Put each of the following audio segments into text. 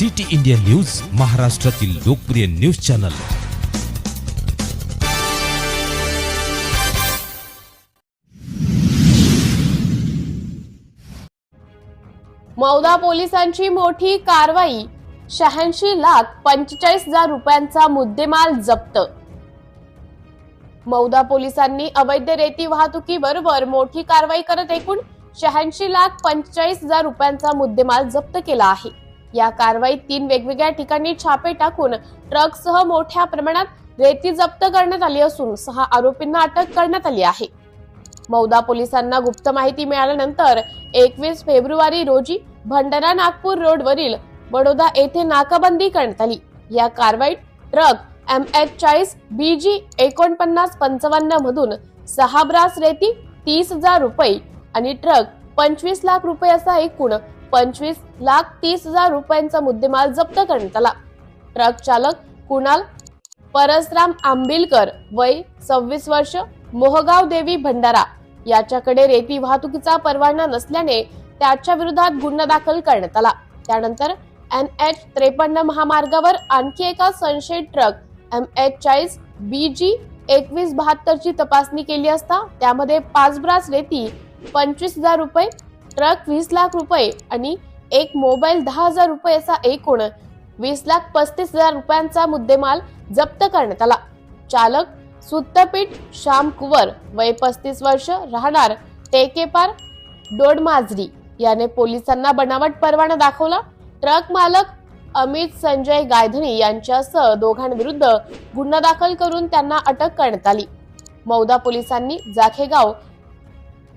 City India news महाराष्ट्रातील लोकप्रिय news channel. Mauda पोलिसांची मोठी कारवाई. शहाऐंशी लाख पंचेचाळीस हजार रुपयांचा मुद्देमाल जप्त. मौदा पोलिसांनी अवैध रेती वाहतुकीबरोबर मोठी कारवाई करत एकूण शहाऐंशी लाख पंचेचाळीस हजार रुपयांचा मुद्देमाल जप्त केला आहे. या कारवाईत तीन वेगवेगळ्या ठिकाणी छापे टाकून ट्रकसह मोठ्या प्रमाणात रेती जप्त करण्यात आली असून सहा आरोपींना अटक करण्यात आली आहे. मौदा पोलिसांना गुप्त माहिती मिळाल्यानंतर एकवीस फेब्रुवारी रोजी भंडारा नागपूर रोडवरील बडोदा येथे नाकाबंदी करण्यात आली. या कारवाईत ट्रक एम एच चाळीस बी जी एकोणपन्नास पंचावन्न मधून सहा ब्रास रेती तीस हजार रुपये आणि ट्रक पंचवीस लाख रुपये असा एकूण पंचवीस लाख तीस हजार रुपयांचा मुद्देमाल जप्त करण्यात आला. ट्रक चालक कुणाल परसराम आंबिलकर वय सव्वीस वर्ष मोहगाव देवी भंडारा. याच्याकडे रेती वाहतुकीचा परवाना नसल्याने त्याच्या विरोधात गुन्हा दाखल करण्यात आला. त्यानंतर एन एच त्रेपन्न महामार्गावर आणखी एका संशयित ट्रक एम एच चाळीस बी जी एकवीस बहात्तर ची तपासणी केली असता त्यामध्ये पाच ब्रास रेती पंचवीस हजार रुपये ट्रक वीस लाख रुपये आणि एक मोबाईल दहा हजार रुपये असा एकूण वीस लाख पस्तीस हजार रुपयांचा मुद्देमाल जप्त करण्यात आला. चालक सुत्तपीठ श्याम कुवर वय पस्तीस वर्ष राहणार टेकेपार डोडमाजरी. याने पोलिसांना बनावट परवाना दाखवला. ट्रक मालक अमित संजय गायधनी यांच्यासह दोघांविरुद्ध गुन्हा दाखल करून त्यांना अटक करण्यात आली. मौदा पोलिसांनी Jakhegaon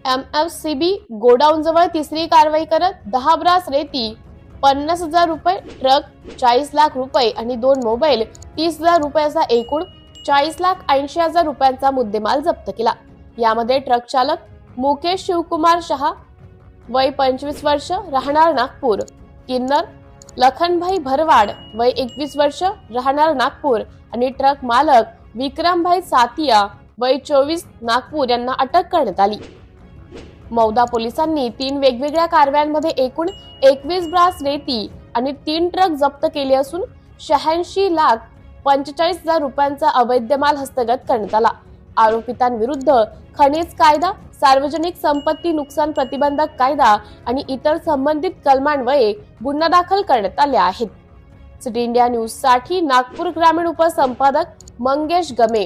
M F C B godown जवळ तिसरी कारवाई करत दहा ब्रास रेती पन्नास हजार रुपये ट्रक चाळीस लाख रुपये आणि दोन मोबाईल तीस हजार रुपयाचा एकूण चाळीस लाख ऐंशी हजार रुपयांचा मुद्देमाल जप्त केला. यामध्ये ट्रक चालक मुकेश शिवकुमार शहा वय पंचवीस वर्ष राहणार नागपूर. किन्नर लखनभाई भरवाड वय एकवीस वर्ष राहणार नागपूर. आणि ट्रक मालक विक्रमभाई सातिया वय चोवीस नागपूर यांना अटक करण्यात आली. मौदा पोलिसांनी तीन वेगवेगळ्या कारवायांमध्ये एकूण एकवीस ब्रास रेती आणि तीन ट्रक जप्त केले असून शहाऐंशी लाख पंचेचाळीस हजार रुपयांचा अवैध माल हस्तगत करण्यात आला. आरोपितांविरुद्ध खनिज कायदा सार्वजनिक संपत्ती नुकसान प्रतिबंधक कायदा आणि इतर संबंधित कलमांवये गुन्हा दाखल करण्यात आले आहेत. सिटी इंडिया न्यूजसाठी नागपूर ग्रामीण उपसंपादक मंगेश गमे